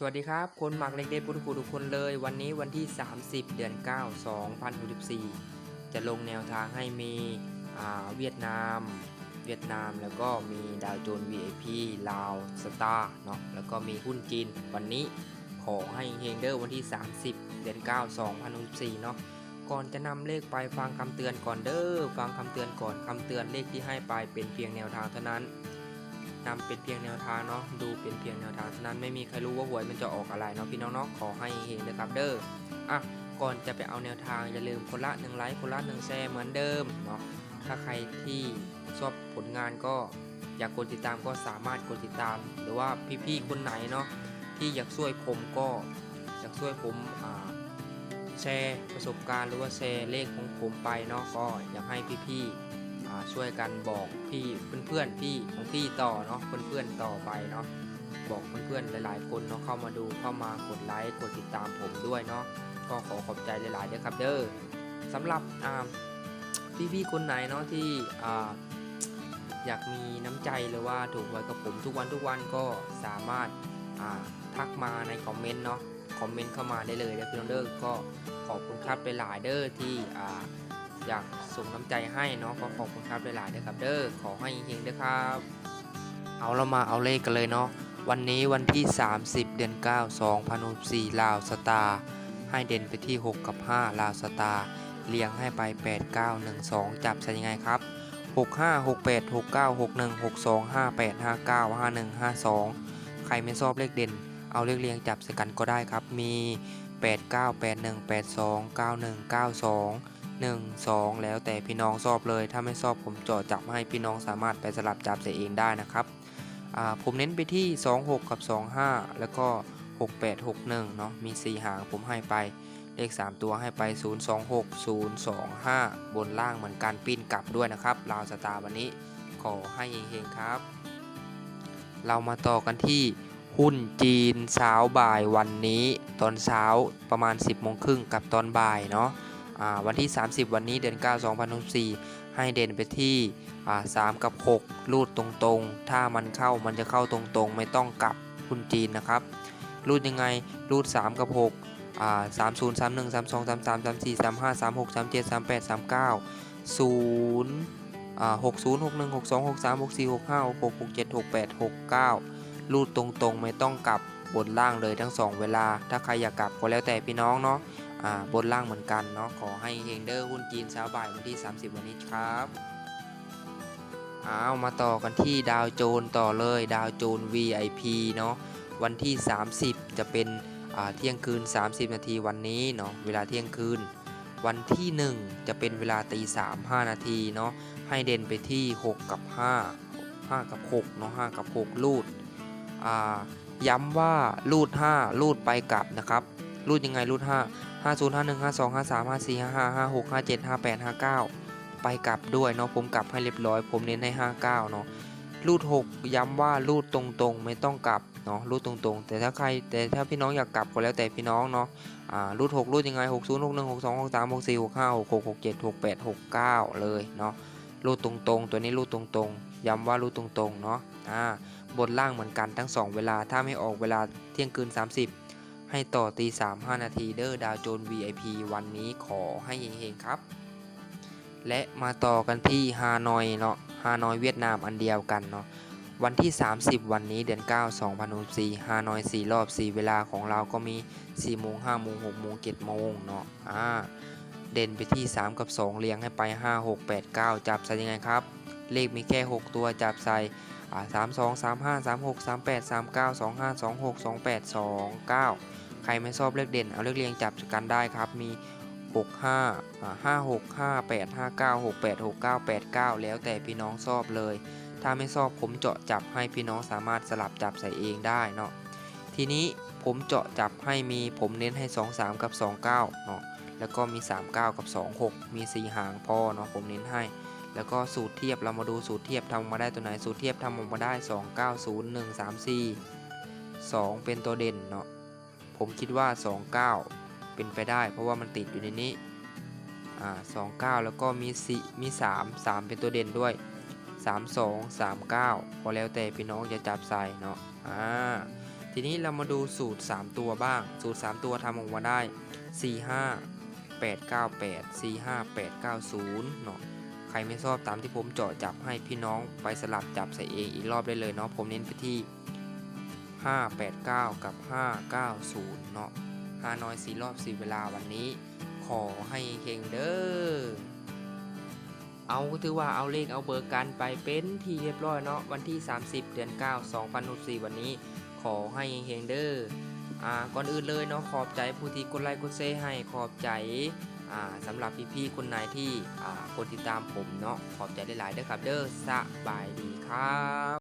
สวัสดีครับ คนหมักเล็กเด็ดปุถุทุกคนเลย วันนี้วันที่ 30 เดือน 9 2064จะลงแนวทางให้มีอาเวียดนาม เวียดนามแล้วก็มีดาวโจน VIP ลาวสตาร์เนาะแล้วก็มีหุ้นจีน วันนี้ขอให้เฮงเดอร์วันที่ 30 เดือน 9 2064เนาะก่อนจะนำเลขไปฟังคำเตือนก่อนเด้อฟังคำเตือนก่อนคำเตือนเลขที่ให้ไปเป็นเพียงแนวทางเท่านั้น นำเป็นเพียงแนวทางเนาะดูเป็นเพียงแนวทางเท่านั้นไม่มีใครรู้ว่าหวยมันจะออกอะไรเนาะพี่น้องเนาะขอให้เฮงนะครับเด้ออะก่อนจะไปเอาแนวทางอย่าลืมคนละหนึ่งไลค์คนละหนึ่งแชร์เหมือนเดิมเนาะถ้าใครที่ชอบผลงานก็อยากกดติดตามก็สามารถกดติดตาม หรือว่าพี่ๆคนไหนเนาะที่อยากช่วยผมก็อยากช่วยผมแชร์ประสบการณ์หรือว่าแชร์เลขของผมไปเนาะก็อยากให้พี่ๆ ช่วยกันบอกพี่เพื่อนๆพี่ของพี่ต่อเนาะเพื่อนๆต่อไปเนาะบอกเพื่อนๆหลายๆคนเนาะเข้ามาดูเข้ามากดไลค์กดติดตามผมด้วยเนาะก็ขอขอบใจหลายๆด้วยครับเด้อสำหรับพี่ๆคนไหนเนาะที่อ่าอยากมีน้ำใจหรือว่าถูกหวยกับผมทุกวันทุกวันก็สามารถอ่าทักมาในคอมเมนต์เนาะคอมเมนต์เข้ามาได้เลยนะพี่น้องเด้อก็ขอบคุณครับหลายๆเด้อที่ อยากส่งน้ำใจให้เนาะก็ขอบคุณครับหลายๆนะครับเด้อขอให้เฮงๆด้วยครับ เอาเรามาเอาเลขกันเลยเนาะวันนี้วันที่ 30 เดือน 9 2064ลาวสตาร์ให้เด่นไปที่ 6 กับ 5 ลาวสตาร์เรียงให้ไป 8 9 1 2 จับใส่ยังไงครับ 6 5 6 8 6 9 6 1 6 2 5 8 5 9 5 1 5 2 ใครไม่ชอบเลขเด่น เอาเลขเรียงจับใส่กันก็ได้ครับมี 8 9 8 1 8 2 9 1 9 2 1 2 แล้วแต่พี่น้องชอบเลย ถ้าไม่ชอบผมเจาะจับให้พี่น้องสามารถไปสลับจับใส่เองได้นะครับผมเน้นไปที่ 26 กับ 25 แล้วก็ 68 61 เนาะมี 4 หางผมให้ไป เลข 3 ตัวให้ไป 026 025 บนล่างเหมือนกันปิ้นกลับด้วยนะครับลาวสตาร์วันนี้ขอให้เฮงๆครับ เรามาต่อกันที่หุ้นจีนเช้าบ่ายวันนี้ ตอนเช้าประมาณ 10โมงครึ่งกับตอนบ่ายเนาะ วันที่ 30 วันนี้เดือน 9 2064ให้เด่นไปที่อ่า3กับ 6 รูดตรงๆ ถ้ามันเข้ามันจะเข้าตรงๆ ไม่ต้องกลับคุณจีนนะครับ รูดยังไง รูด 3 กับ 6 30 31 32 33 34 35 36 37 38 39 0 60 61 62 63 64 65 66 67 68 69 รูดตรงๆ ไม่ต้องกลับบนล่างเลยทั้ง 2 เวลา ถ้าใครอยากกลับก็แล้วแต่พี่น้องเนาะ บนล่างเหมือนกันเนาะขอให้เฮงเดอร์หุ้นจีนเช้าบ่ายวันที่ 30 วันนี้ครับเอามาต่อกันที่ดาวโจนต่อเลยดาวโจน VIP เนาะวันที่ 30 จะเป็นเที่ยงคืน 30 นาทีวันนี้เนาะเวลาเที่ยงคืน วันที่ 1 จะเป็นเวลาตี3 5นาทีเนาะให้เด่นไปที่ 6 กับ 5 5 กับ6เนาะ5กับ 6 ลูดย้ำว่าลูด 5 ลูดไปกลับนะครับ ลูดยังไงลูด5 50 51 52 53 54 55 56 57 58 59ไปกลับด้วยเนาะผมกลับให้เรียบร้อย ผมเน้นให้59เนาะรูด6ย้ำว่ารูดตรงๆ ไม่ต้องกลับเนาะรูดตรงๆ แต่ถ้าใครแต่ถ้าพี่น้องอยากกลับก็แล้วแต่พี่น้องเนาะอ่ารูด6รูดยังไง60 61 62 63 64 65 66 67 68 69เลยเนาะรูดตรงๆ ตัวนี้รูดตรงๆ ย้ำว่ารูดตรงๆ เนาะ อ่า บนล่างเหมือนกันทั้ง 2 เวลา ถ้าไม่ออกเวลาเที่ยงคืน 30 ให้ต่อตี3 5นาทีเดอร์ดาวโจน VIP วันนี้ขอให้เฮงๆครับ และมาต่อกันที่ฮานอยเนาะฮานอยเวียดนามอันเดียวกันเนาะวันที่ 30 วันนี้เดือน 9 2064ฮานอย 4 รอบ 4 เวลาของเราก็มี 4 โมง 5 โมง 6 โมง 7 โมงเนาะอ่าเด่นไปที่ 3 กับ 2 เรียงให้ไป 5 6 8 9 จับใส่ยังไงครับ เลขมีแค่ 6 ตัวจับใส่ อ่า3 2 3 5 3 6 3 8 3 9 2 5 2 6 2 8 2 9ใครไม่ชอบเลขเด่นเอาเลขเรียงจับกันได้ครับมี6 5อ่า5 6 5 8 5 9 6 8 6 9 8 9แล้วแต่พี่น้องชอบเลย ถ้าไม่ชอบผมเจาะจับให้พี่น้องสามารถสลับจับใส่เองได้เนาะทีนี้ผมเจาะจับให้มีผมเน้นให้ 2 3 กับ 2 9เนาะแล้วก็มี 3 9 กับ 2 6 มี 4 หางพอเนาะผมเน้นให้ แล้วก็สูตรเทียบเรามาดูสูตรเทียบทำออกมาได้ตัวไหนสูตรเทียบทำออกมาได้ 2 9 0 1 3 4 2 เป็นตัวเด่นเนาะผมคิดว่า 29 เป็นไปได้เพราะว่ามันติดอยู่ในนี้อ่า29 แล้วก็มี4มี 3 3 เป็นตัวเด่นด้วย 32 39 พอแล้วแต่พี่น้องจะจับใส่เนาะอ่าทีนี้เรามาดูสูตร 3 ตัวบ้าง สูตร 3 ตัวทำออกมาได้ 4 5 8 9 8 4 5 8 9 0เนาะ ใครไม่ชอบตามที่ผมเจาะจับให้พี่น้องไปสลับจับใส่เองอีกรอบได้เลยเนาะผมเน้นไปที่ 589 กับ 590 เนาะฮานอยสีรอบสีเวลาวันนี้ ขอให้เฮงเด้อเอาก็ถือว่าเอาเลขเอาเบอร์กันไปเป็นที่เรียบร้อยเนาะวันที่ 30 เดือน 9 2064วันนี้ ขอให้เฮงเด้ออ่าก่อนอื่นเลยเนาะขอบใจผู้ที่กดไลค์กดแชร์ให้ขอบใจ สำหรับพี่ๆคนไหนที่กดติดตามผมเนาะขอบใจหลายๆเด้อครับเด้อสบายดีครับ